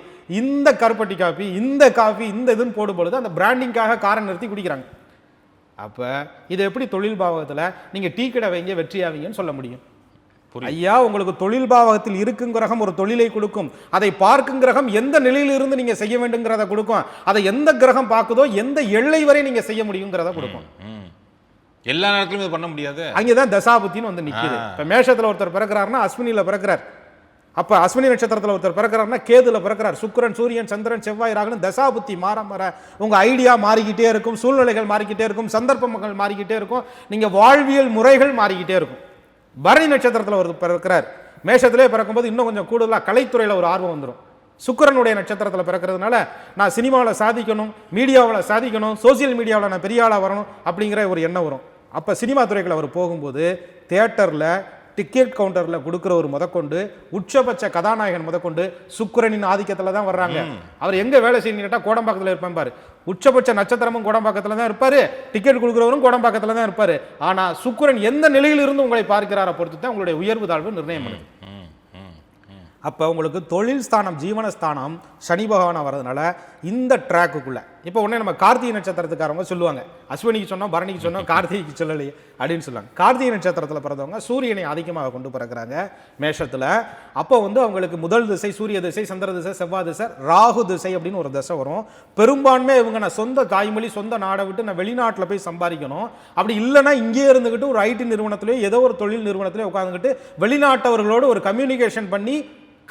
இந்த கருப்பட்டி காப்பி இந்த காஃபி இந்த இதுன்னு போடும்பொழுது அந்த பிராண்டிங்காக காரை நிறுத்தி குடிக்கிறாங்க. அப்போ இது எப்படி தொழில் பாவகத்தில் நீங்கள் டீ கடை வைங்க வெற்றி ஆவீங்கன்னு சொல்ல முடியும். ஐயா உங்களுக்கு தொழில் பாவகத்தில் இருக்கும் கிரகம் ஒரு தொழிலை கொடுக்கும். அதை பார்க்கும் கிரகம் எந்த நிலையிலிருந்து நீங்க செய்ய வேண்டுங்கிறத கொடுக்கும். அதை எந்த கிரகம் பார்க்குதோ எந்த எல்லை வரை நீங்க செய்ய முடியுங்கிறத கொடுக்கும். எல்லா நேரத்துலையும் இது பண்ண முடியாது. அங்கேதான் தசாபுத்தின்னு வந்து நிக்குது. ஆ. இப்ப மேஷத்துல ஒருத்தர் பிறக்கிறாருன்னா அஸ்வினில பிறக்கிறார். அப்ப அஸ்வினி நட்சத்திரத்துல ஒருத்தர் பிறக்கிறாருன்னா கேதுல பிறக்கிறார். சுக்கிரன் சூரியன் சந்திரன் செவ்வாய் ராகுன்னு தசாபுத்தி மாற மாற உங்க ஐடியா மாறிக்கிட்டே இருக்கும். சூழ்நிலைகள் மாறிக்கிட்டே இருக்கும். சந்தர்ப்பங்கள் மாறிக்கிட்டே இருக்கும். நீங்க வாழ்வியல் முறைகள் மாறிக்கிட்டே இருக்கும். பரணி நட்சத்திரத்தில் ஒரு பிறக்கிறார். மேஷத்திலே பிறக்கும்போது இன்னும் கொஞ்சம் கூடுதலாக கலைத்துறையில் ஒரு ஆர்வம் வந்துடும் சுக்கிரனுடைய நட்சத்திரத்தில் பிறக்கிறதுனால நான் சினிமாவில் சாதிக்கணும் மீடியாவில் சாதிக்கணும் சோசியல் மீடியாவில் நான் பெரிய ஆளாக வரணும் அப்படிங்கிற ஒரு எண்ணம் வரும். அப்போ சினிமா துறைக்குள்ள அவர் போகும்போது தேட்டரில் டிக்கெட் கவுண்டரில் கொடுக்குற ஒரு முதற்கொண்டு உச்சபட்ச கதாநாயகன் முதற்கொண்டு சுக்கிரனின் ஆதிக்கத்தில் தான் வர்றாங்க. அவர் எங்கே வேலை செய்யணும்னு கேட்டால் கோடம்பாக்கத்தில் இருப்பேன் பாரு உச்சபட்ச நட்சத்திரமும் கோடம்பாக்கத்தில் தான் இருப்பார். டிக்கெட் கொடுக்குறவரும் கோடம்பாக்கத்தில் தான் இருப்பார். ஆனால் சுக்கிரன் எந்த நிலையிலிருந்து உங்களை பார்க்கிறாரை பொறுத்து தான் உங்களுடைய உயர்வு தாழ்வு நிர்ணயம் பண்ணுது. அப்போ உங்களுக்கு தொழில் ஸ்தானம் ஜீவனஸ்தானம் சனி பகவான் வர்றதுனால இந்த ட்ராக்குக்குள்ள இப்போ உடனே நம்ம கார்த்திகை நட்சத்திரத்துக்காரவங்க சொல்லுவாங்க. அஸ்வினிக்கு சொன்னோம் பரணிக்கு சொன்னோம் கார்த்திகைக்கு சொல்லலையே அப்படின்னு சொல்லுவாங்க. கார்த்திகை நட்சத்திரத்தில் பிறந்தவங்க சூரியனை அதிகமாக கொண்டு பிறக்கிறாங்க மேஷத்தில். அப்போ வந்து அவங்களுக்கு முதல் திசை சூரிய திசை சந்திர திசை செவ்வாய் திசை ராகு திசை அப்படின்னு ஒரு திசை வரும். பெரும்பான்மை இவங்க நான் சொந்த தாய்மொழி சொந்த நாடை விட்டு நான் வெளிநாட்டில் போய் சம்பாதிக்கணும். அப்படி இல்லைன்னா இங்கேயே இருந்துக்கிட்டு ஒரு ஐடி நிறுவனத்திலேயோ ஏதோ ஒரு தொழில் நிறுவனத்திலேயோ உட்காந்துக்கிட்டு வெளிநாட்டவர்களோடு ஒரு கம்யூனிகேஷன் பண்ணி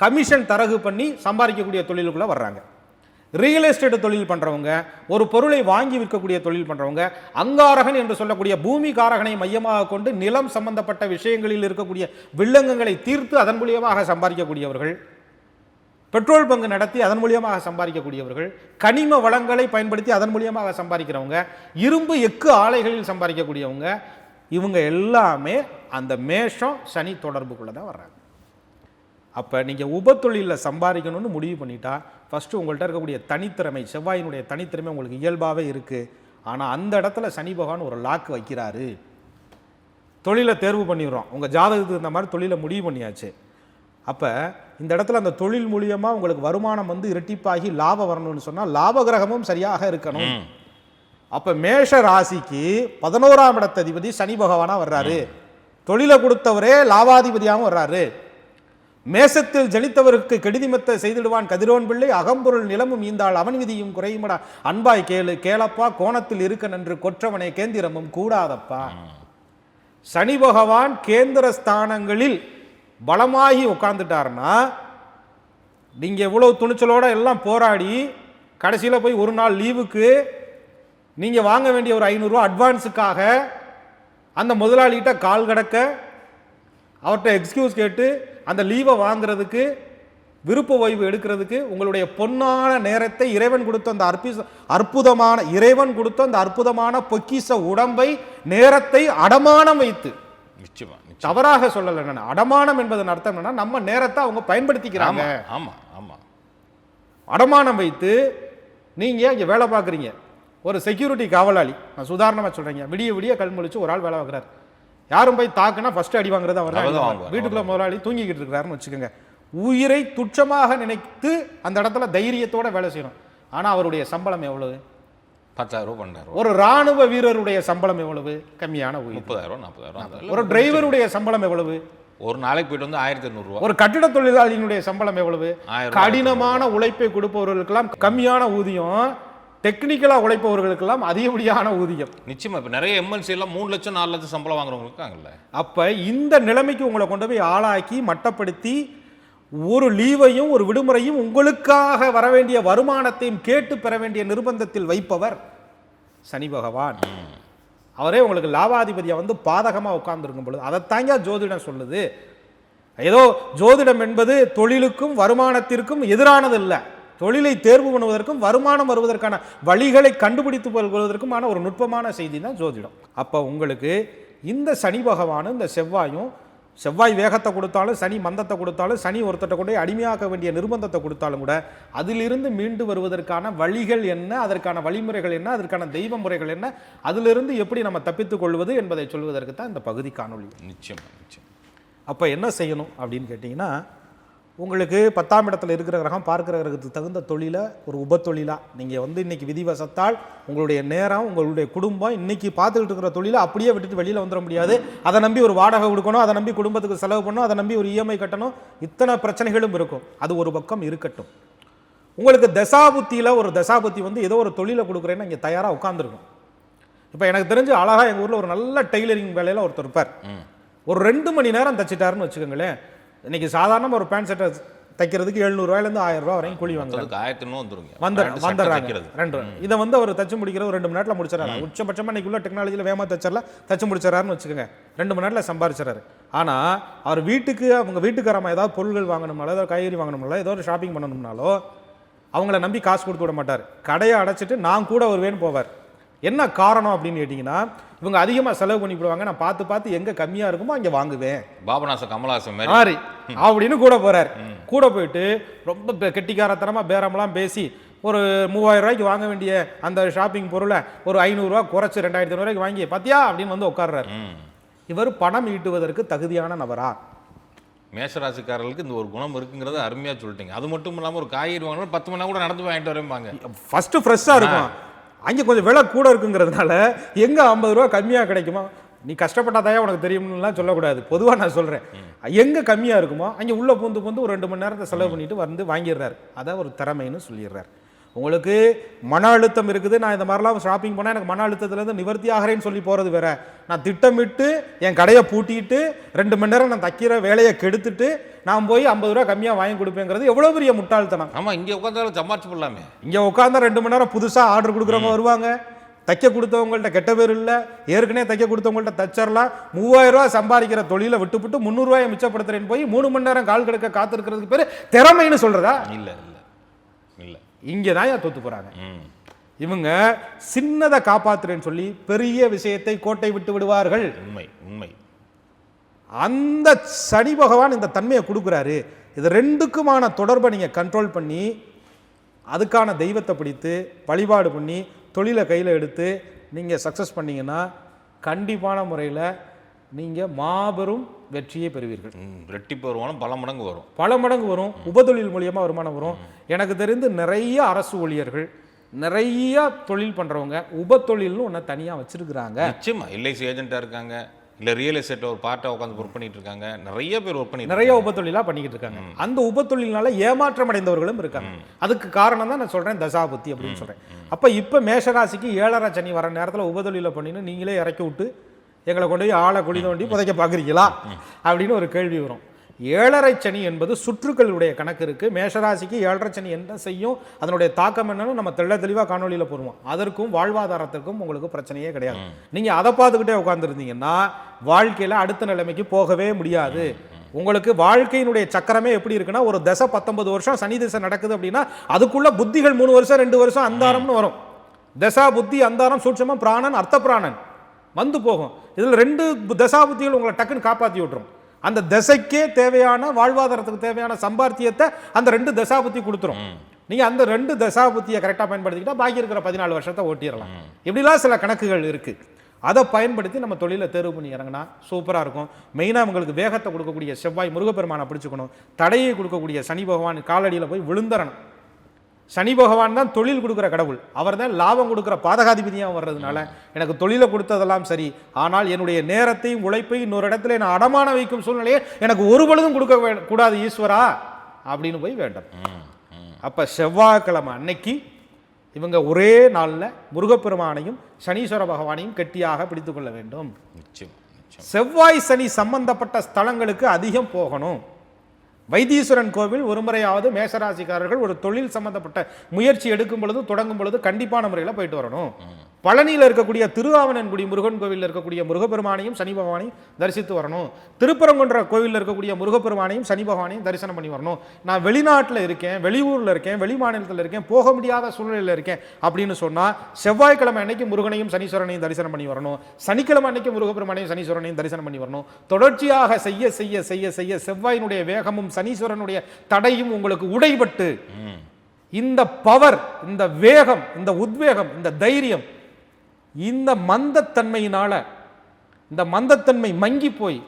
கமிஷன் தரகு பண்ணி சம்பாதிக்கக்கூடிய தொழிலுக்குள்ளே வர்றாங்க. ரியல் எஸ்டேட் தொழில் பண்ணுறவங்க ஒரு பொருளை வாங்கி விற்கக்கூடிய தொழில் பண்ணுறவங்க அங்காரகன் என்று சொல்லக்கூடிய பூமி காரகனை மையமாக கொண்டு நிலம் சம்பந்தப்பட்ட விஷயங்களில் இருக்கக்கூடிய வில்லங்கங்களை தீர்த்து அதன் மூலியமாக சம்பாதிக்கக்கூடியவர்கள் பெட்ரோல் பங்கு நடத்தி அதன் மூலியமாக சம்பாதிக்கக்கூடியவர்கள் கனிம வளங்களை பயன்படுத்தி அதன் மூலியமாக சம்பாதிக்கிறவங்க இரும்பு எக்கு ஆலைகளில் சம்பாதிக்கக்கூடியவங்க இவங்க எல்லாமே அந்த மேஷம் சனி தொடர்புக்குள்ளே தான் வர்றாங்க. அப்போ நீங்கள் உபத்தொழிலில் சம்பாதிக்கணும்னு முடிவு பண்ணிட்டா ஃபஸ்ட்டு உங்கள்கிட்ட இருக்கக்கூடிய தனித்திறமை செவ்வாயினுடைய தனித்திறமை உங்களுக்கு இயல்பாகவே இருக்குது ஆனால் அந்த இடத்துல சனி பகவான் ஒரு லாக் வைக்கிறாரு. தொழிலை தேர்வு பண்ணிடுறோம். உங்கள் ஜாதகத்துக்கு இந்த மாதிரி தொழிலை முடிவு பண்ணியாச்சு. அப்போ இந்த இடத்துல அந்த தொழில் மூலியமாக உங்களுக்கு வருமானம் வந்து இரட்டிப்பாகி லாபம் வரணும்னு சொன்னால் லாப கிரகமும் சரியாக இருக்கணும். அப்ப மேஷ ராசிக்கு பதினோராம் இடத்ததிபதி சனி பகவானா வர்றாரு. தொழிலை கொடுத்தவரே லாபாதிபதியாகவும் வர்றாரு. மேசத்தில் ஜனித்தவருக்கு கெடுதிமத்தை செய்திடுவான் கதிரோன் பிள்ளை. அகம்பொருள் நிலமும் ஈந்தாள் அவன் விதியும் குறையுமடா. அன்பாய் கேளு கேளப்பா கோணத்தில் இருக்க நன்று கொற்றவனை கேந்திரமும் கூடாதப்பா. சனி பகவான் கேந்திர ஸ்தானங்களில் பலமாகி உட்கார்ந்துட்டாருன்னா நீங்க இவ்வளவு துணிச்சலோட எல்லாம் போராடி கடைசியில் போய் ஒரு நாள் லீவுக்கு நீங்க வாங்க வேண்டிய ஒரு ஐநூறுரூவா அட்வான்ஸுக்காக அந்த முதலாளிகிட்ட கால் கடக்க அவர்கிட்ட எக்ஸ்கியூஸ் கேட்டு அந்த லீவை வாங்குறதுக்கு விருப்ப ஓய்வு எடுக்கிறதுக்கு உங்களுடைய பொன்னான நேரத்தை இறைவன் கொடுத்த அந்த அற்பி அற்புதமான இறைவன் கொடுத்த அந்த அற்புதமான பொக்கிஷ உடம்பை நேரத்தை அடமானம் வைத்து. நிச்சயமா. தவறாக சொல்லலை நான். அடமானம் என்பதன் அர்த்தம் என்னன்னா நம்ம நேரத்தை அவங்க பயன்படுத்திக்கிறாங்க. ஆமா ஆமா ஆமா. அடமானம் வைத்து நீங்க இங்க வேலை பார்க்குறீங்க. ஒரு செக்யூரிட்டி காவலாளி நான் சுதாரணமா சொல்றேங்க. விடிய விடிய கல் முழிச்சு ஒரு ஆள் வேலை பார்க்குறாரு. யாரும் போய் தாக்குனா ஃபர்ஸ்ட் அடி வாங்குறது அவர் தான். வீட்டுக்குள்ள முதலாளி தூங்கிக்கிட்டு இருக்கிறாருன்னு வச்சுக்கோங்க. உயிரை துச்சமாக நினைத்து அந்த இடத்துல தைரியத்தோட வேலை செய்யணும். ஆனா அவருடைய சம்பளம் எவ்வளவு? பத்தாயிரம் ரூபாய் பன்னெண்டாயிரம் ஒரு ராணுவ வீரருடைய சம்பளம் எவ்வளவு? கம்மியான உயிர். முப்பதாயிரம் நாற்பதாயிரம் ஒரு டிரைவருடைய சம்பளம் எவ்வளவு? ஒரு நாளைக்கு போயிட்டு வந்து ஆயிரத்தி எண்ணூறுரூவா ஒரு கட்டிட தொழிலாளியினுடைய சம்பளம் எவ்வளவு? கடினமான உழைப்பை கொடுப்பவர்களுக்கெல்லாம் கம்மியான ஊதியம் டெக்னிக்கலா உழைப்பவர்களுக்கெல்லாம் அதிகப்படியான ஊதியம். நிச்சயமா இப்போ நிறைய எம்என்சி எல்லாம் மூணு லட்சம் நாலு லட்சம் சம்பளம் வாங்குறவங்க இருக்காங்கல்ல. அப்ப இந்த நிலைமைக்கு உங்களை கொண்டு போய் ஆளாக்கி மட்டப்படுத்தி ஒரு லீவையும் ஒரு விடுமுறையும் உங்களுக்காக வர வேண்டிய வருமானத்தையும் கேட்டு பெற வேண்டிய நிர்பந்தத்தில் வைப்பவர் சனி பகவான். அவரே உங்களுக்கு லாபாதிபதியா வந்து பாதகமா உட்கார்ந்துருக்கும் பொழுது அதைத்தாங்க ஜோதிடம் சொல்லுது. ஏதோ ஜோதிடம் என்பது தொழிலுக்கும் வருமானத்திற்கும் எதிரானது இல்லை தொழிலை தேர்வு பண்ணுவதற்கும் வருமானம் வருவதற்கான வழிகளை கண்டுபிடித்து கொள்வதற்குமான ஒரு நுட்பமான செய்தி தான் ஜோதிடம். அப்போ உங்களுக்கு இந்த சனி பகவானும் இந்த செவ்வாயும் செவ்வாய் வேகத்தை கொடுத்தாலும் சனி மந்தத்தை கொடுத்தாலும் சனி ஒருத்தட்ட கொண்டு அடிமையாக்க வேண்டிய நிர்பந்தத்தை கொடுத்தாலும் கூட அதிலிருந்து மீண்டு வருவதற்கான வழிகள் என்ன அதற்கான வழிமுறைகள் என்ன அதற்கான தெய்வ முறைகள் என்ன அதிலிருந்து எப்படி நம்ம தப்பித்துக் கொள்வது என்பதை சொல்வதற்கு தான் இந்த பகுதி காணொளி. நிச்சயமா நிச்சயம். அப்போ என்ன செய்யணும் அப்படின்னு கேட்டிங்கன்னா உங்களுக்கு பத்தாம் இடத்துல இருக்கிற கிரகம் பார்க்கிற கிரகத்துக்கு தகுந்த தொழிலை ஒரு உபத்தொழிலா நீங்கள் வந்து இன்னைக்கு விதிவசத்தால் உங்களுடைய நேரம் உங்களுடைய குடும்பம் இன்னைக்கு பார்த்துக்கிட்டு இருக்கிற தொழிலை அப்படியே விட்டுட்டு வெளியில் வந்துட முடியாது. அதை நம்பி ஒரு வாடகை கொடுக்கணும் அதை நம்பி குடும்பத்துக்கு செலவு பண்ணணும் அதை நம்பி ஒரு இஎம்ஐ கட்டணும். இத்தனை பிரச்சனைகளும் இருக்கும். அது ஒரு பக்கம் இருக்கட்டும். உங்களுக்கு தசாபுத்தியில் ஒரு தசாபுத்தி வந்து ஏதோ ஒரு தொழிலை கொடுக்குறேன்னு இங்கே தயாராக உட்காந்துருக்கும் இப்போ எனக்கு தெரிஞ்சு அழகாக எங்கள் ஊரில் ஒரு நல்ல டெய்லரிங் வேலையில் ஒருத்தர் இருப்பார். ஒரு ரெண்டு மணி நேரம் தச்சிட்டாருன்னு வச்சுக்கோங்களேன். இன்னைக்கு சாதாரண ஒரு பேண்ட் சட்டை தைக்கிறதுக்கு எழுநூறுவாயிலேருந்து ஆயிரம் ரூபாய் வரைக்கும் கூலி வாங்குறாங்க அதுக்கு ஆயிரத்தி வந்துருங்க. வந்து வந்துடுறாங்க. ரெண்டு இதை வந்து அவர் தச்சு முடிக்கிற ஒரு ரெண்டு மணி நேரத்தில் முடிச்சிடறாரு. உச்சபட்சமாக இன்னைக்கு உள்ள டெக்னாலஜியில் வேகமாக தச்சிடல தச்சு முடிச்சிடறாருன்னு வச்சுக்கோங்க. ரெண்டு மணி நேரத்தில் சம்பாரிச்சிடறாரு. ஆனால் அவர் வீட்டுக்கு அவங்க வீட்டுக்காரமா ஏதாவது பொருள்கள் வாங்கணும்னாலோ ஏதாவது காய்கறி வாங்கணும்னாலோ ஏதோ ஒரு ஷாப்பிங் பண்ணணும்னாலோ அவங்கள நம்பி காசு கொடுத்து விட மாட்டார். கடையை அடைச்சிட்டு நான் கூட வருவேன்னு போவார். என்ன காரணம் அப்படின்னு கேட்டிங்கன்னா இவங்க அதிகமாக செலவு பண்ணி விடுவாங்க நான் பார்த்து பார்த்து எங்கே கம்மியாக இருக்குமோ அங்கே வாங்குவேன். பாபநாசம் கமலஹாசன் மாதிரி. அப்படின்னு கூட போறார். கூட போயிட்டு ரொம்ப பெ- கெட்டிக்காரத்தனமா பேரமெல்லாம் பேசி ஒரு மூவாயிரம் ரூபாய்க்கு வாங்க வேண்டிய அந்த ஷாப்பிங் பொருளை ஒரு ஐநூறுரூவா குறைச்சு ரெண்டாயிரத்தி ரூபாய்க்கு வாங்கி பாத்தியா? அப்படின்னு வந்து உட்கார்றாரு. இவர் பணம் ஈட்டுவதற்கு தகுதியான நபரா? மேஷராசிக்காரர்களுக்கு இந்த ஒரு குணம் இருக்குங்கிறத அருமையா சொல்லிட்டீங்க. அது மட்டும் இல்லாம ஒரு காய்கறி வாங்கினா பத்து மணி நேரம் கூட நடந்து வாங்கிட்டு வரேன்பாங்க ஃபர்ஸ்ட் ஃப்ரெஷ்ஷாக இருக்கும். அங்கே கொஞ்சம் விலை கூட இருக்குங்கிறதுனால எங்கே ஐம்பது ரூபா கம்மியாக கிடைக்குமா? நீ கஷ்டப்பட்டாதான் உனக்கு தெரியும்லாம் சொல்லக்கூடாது. பொதுவாக நான் சொல்கிறேன் எங்கே கம்மியாக இருக்குமோ அங்கே உள்ளே பூந்து பூந்து ஒரு ரெண்டு மணி நேரத்தை செலவு பண்ணிட்டு வந்து வாங்கிடுறாரு. அதான் ஒரு திறமைன்னு சொல்லிடுறாரு. உங்களுக்கு மன அழுத்தம் இருக்குது. நான் இந்த மாதிரிலாம் ஷாப்பிங் பண்ணால் எனக்கு மன அழுத்தத்துலேருந்து நிவர்த்தி ஆகிறேன்னு சொல்லி போகிறது வேற. நான் திட்டமிட்டு என் கடையை பூட்டிட்டு ரெண்டு மணி நேரம் நான் தைக்கிற வேலையை கெடுத்துட்டு நான் போய் ஐம்பது ரூபா கம்மியாக வாங்கி கொடுப்பேங்கிறது எவ்வளோ பெரிய முட்டாள்தனம். ஆமா இங்க உட்காந்தாலும் சம்பாரிச்சு போடலாமே. இங்கே உட்காந்தா ரெண்டு மணி நேரம் புதுசாக ஆர்டர் கொடுக்குறவங்க வருவாங்க. தைக்க கொடுத்தவங்கள்ட்ட கெட்ட பேர் இல்லை. ஏற்கனவே தைக்க கொடுத்தவங்கள்ட்ட தச்சிடலாம் மூவாயிரம் ரூபாய் சம்பாதிக்கிற தொழிலை விட்டுப்புட்டு முந்நூறுவாயை மிச்சப்படுத்துறேன்னு போய் மூணு மணி நேரம் கால் கெடுக்க காத்திருக்கிறதுக்கு பேர் திறமைன்னு இல்ல இல்ல. இங்கே தான் ஏன் தோத்து போறாங்க? ம். இவங்க சின்னதை காப்பாத்துறேன்னு சொல்லி பெரிய விஷயத்தை கோட்டை விட்டு விடுவார்கள். உண்மை உண்மை. அந்த சனி பகவான் இந்த தன்மையை கொடுக்குறாரு. இது ரெண்டுக்குமான தொடர்பை நீங்கள் கண்ட்ரோல் பண்ணி அதுக்கான தெய்வத்தை பிடித்து வழிபாடு பண்ணி தொழிலை கையில் எடுத்து நீங்கள் சக்ஸஸ் பண்ணீங்கன்னா கண்டிப்பான முறையில் நீங்கள் மாபெரும் வெற்றியை பெறுவீர்கள். ரெட்டிப்பு வருமானம் பல மடங்கு வரும். பல மடங்கு வரும். உபதொழில் மூலியமாக வருமானம் வரும். எனக்கு தெரிந்து நிறைய அரசு ஊழியர்கள் நிறைய தொழில் பண்ணுறவங்க உபத்தொழில்னு ஒன்று தனியாக வச்சிருக்கிறாங்க. நிச்சயமா. எல்ஐசி ஏஜென்ட்டா இருக்காங்க. இல்ல ரியல் எஸ்டேட்ல ஒரு பார்ட்டா உட்காந்து ஒர்க் பண்ணிட்டு இருக்காங்க. நிறைய பேர் ஒர்க் பண்ணிட்டு நிறைய உபத்தொழிலா பண்ணிக்கிட்டு இருக்காங்க. அந்த உபத்தொழில்னால ஏமாற்றம் அடைந்தவர்களும் இருக்காங்க அதுக்கு காரணம் தான் நான் சொல்றேன் தசாபுத்தி அப்படின்னு சொல்றேன். அப்ப இப்ப மேஷராசிக்கு ஏழரை சனி வர நேரத்துல உபத்தொழில பண்ணின்னு நீங்களே இறக்கி விட்டு எங்களை கொண்டு போய் ஆளை குழி தோண்டி புதைக்க பார்க்குறீங்களா? அப்படின்னு ஒரு கேள்வி வரும். ஏழரை சனி என்பது சுற்றுக்களுடைய கணக்கு இருக்கு. மேஷராசிக்கு ஏழரை சனி என்ன செய்யும் அதனுடைய தாக்கம் என்னன்னு நம்ம தெள்ள தெளிவாக காணொலியில் போடுவோம். அதற்கும் வாழ்வாதாரத்திற்கும் உங்களுக்கு பிரச்சனையே கிடையாது. நீங்கள் அதை பார்த்துக்கிட்டே உட்காந்துருந்தீங்கன்னா வாழ்க்கையில் அடுத்த நிலைமைக்கு போகவே முடியாது. உங்களுக்கு வாழ்க்கையினுடைய சக்கரமே எப்படி இருக்குன்னா ஒரு தசை பத்தொன்பது வருஷம் சனி திசை நடக்குது அப்படின்னா அதுக்குள்ள புத்திகள் மூணு வருஷம் ரெண்டு வருஷம் அந்தாரம்னு வரும். தசா புத்தி அந்தாரம் சூட்சமாக பிராணன் அர்த்த பிராணன் வந்து போகும். இதில் ரெண்டு பு- தசா புத்திகள் உங்களை டக்குன்னு காப்பாற்றி விட்டுரும். அந்த தசைக்கே தேவையான வாழ்வாதாரத்துக்கு தேவையான சம்பாத்தியத்தை அந்த ரெண்டு தசா புத்தி கொடுத்துரும் நீங்க அந்த ரெண்டு தசா புத்தியை கரெக்டாக பயன்படுத்திக்கிட்டா பாக்கி இருக்கிற பதினாலு வருஷத்தை ஓட்டிடலாம். இப்படிலாம் சில கணக்குகள் இருக்கு. அதை பயன்படுத்தி நம்ம தொழிலை தேர்வு பண்ணி இறங்கினா சூப்பராக இருக்கும். மெயினாக உங்களுக்கு வேகத்தை கொடுக்கக்கூடிய செவ்வாய் முருகப்பெருமானை பிடிச்சுக்கணும். தடையை கொடுக்கக்கூடிய சனி பகவான் காலடியில் போய் விழுந்தரணும் சனி பகவான் தான் தொழில் கொடுக்குற கடவுள். அவர் தான் லாபம் கொடுக்குற பாதகாதிபதியாக வர்றதுனால எனக்கு தொழிலை கொடுத்ததெல்லாம் சரி. ஆனால் என்னுடைய நேரத்தையும் உழைப்பையும் இன்னொரு இடத்துல நான் அடமான வைக்கும் சூழ்நிலையை எனக்கு ஒரு பொழுதும் கொடுக்க கூடாது ஈஸ்வரா அப்படின்னு போய் வேண்டும். அப்ப செவ்வாய்க்கிழமை அன்னைக்கு இவங்க ஒரே நாள்ல முருகப்பெருமானையும் சனீஸ்வர பகவானையும் கெட்டியாக பிடித்துக் கொள்ள வேண்டும். செவ்வாய் சனி சம்பந்தப்பட்ட ஸ்தலங்களுக்கு அதிகம் போகணும். வைத்தீஸ்வரன் கோவில் ஒரு முறையாவது மேசராசிக்காரர்கள் ஒரு தொழில் சம்பந்தப்பட்ட முயற்சி எடுக்கும் பொழுது தொடங்கும் பொழுது கண்டிப்பான முறையில் போயிட்டு வரணும். பழனியில் இருக்கக்கூடிய திருவாவனன்குடி முருகன் கோவிலில் இருக்கக்கூடிய முருகப்பெருமானையும் சனி பகவானையும் தரிசித்து வரணும். திருப்பரங்குன்ற கோவிலில் இருக்கக்கூடிய முருகப்பெருமானையும் சனி பகவானையும் தரிசனம் பண்ணி வரணும். நான் வெளிநாட்டில் இருக்கேன் வெளியூரில் இருக்கேன் வெளி மாநிலத்தில் இருக்கேன் போக முடியாத சூழ்நிலையில் இருக்கேன் அப்படின்னு சொன்னால் செவ்வாய்க்கிழமை அன்னைக்கு முருகனையும் சனீஸ்வரனையும் தரிசனம் பண்ணி வரணும். சனிக்கிழமை அன்னைக்கு முருகப்பெருமானையும் சனீஸ்வரனையும் தரிசனம் பண்ணி வரணும். தொடர்ச்சியாக செய்ய செய்ய செய்ய செய்ய செவ்வாயினுடைய வேகமும் சனீஸ்வரனுடைய தடையும் உங்களுக்கு உடைபட்டு. இந்த பவர் இந்த வேகம் இந்த உத்வேகம் இந்த தைரியம் இந்த மந்தத்தன்மையினால இந்த மந்தத்தன்மை மங்கி போய்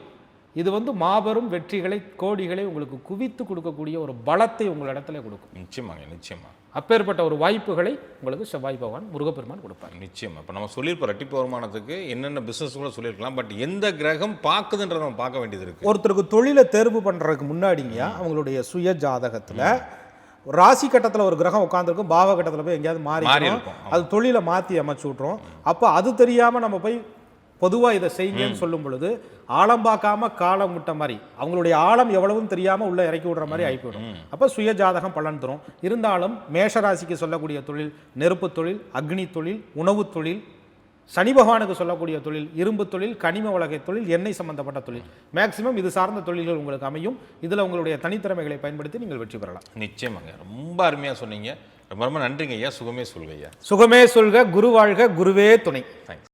இது வந்து மாபெரும் வெற்றிகளை கோடிகளை உங்களுக்கு குவித்து கொடுக்கக்கூடிய ஒரு பலத்தை உங்களிடத்துல கொடுக்கும். நிச்சயமாங்க நிச்சயமா. அப்பேற்பட்ட ஒரு வாய்ப்புகளை உங்களுக்கு செவ்வாய் பகவான் முருகப்பெருமான் கொடுப்பார். நிச்சயமா. இப்போ நம்ம சொல்லியிருப்போம் ரெட்டிப்பு வருமானத்துக்கு என்னென்ன பிசினஸ் கூட சொல்லியிருக்கலாம் பட் எந்த கிரகம் பார்க்குதுன்றத நம்ம பார்க்க வேண்டியது இருக்கு. ஒருத்தருக்கு தொழிலை தேர்வு பண்றதுக்கு முன்னாடிங்க அவங்களுடைய சுய ஜாதகத்துல ராசி கட்டத்துல ஒரு கிரகம் உட்காந்துருக்கும் பாவ கட்டத்துல போய் எங்கேயாவது மாறி. அது தொழிலை மாத்தி அமைச்சு விட்ரும் அப்போ அது தெரியாம நம்ம போய் பொதுவா இதை செய்யுங்கன்னு சொல்லும் பொழுது ஆழம் பார்க்காம காலம் விட்ட மாதிரி அவங்களுடைய ஆழம் எவ்வளவும் தெரியாம உள்ள இறக்கி விடுற மாதிரி ஆகிப்போயிடும் அப்போ சுய ஜாதகம் பலன் தரும். இருந்தாலும் மேஷராசிக்கு சொல்லக்கூடிய தொழில் நெருப்பு தொழில் அக்னி தொழில் உணவு தொழில் சனி பகவானுக்கு சொல்லக்கூடிய தொழில் இரும்பு தொழில் கனிம வளகை தொழில் எண்ணெய் சம்பந்தப்பட்ட தொழில். மேக்சிமம் இது சார்ந்த தொழில்கள் உங்களுக்கு அமையும். இதுல உங்களுடைய தனித்திறமைகளை பயன்படுத்தி நீங்கள் வெற்றி பெறலாம். நிச்சயமாங்க. ரொம்ப அருமையா சொன்னீங்க. ரொம்ப ரொம்ப நன்றிங்க ஐயா. சுகமே சொல்லுங்க ஐயா. சுகமே சொல்க குரு வாழ்க குருவே துணை. தேங்க்ஸ்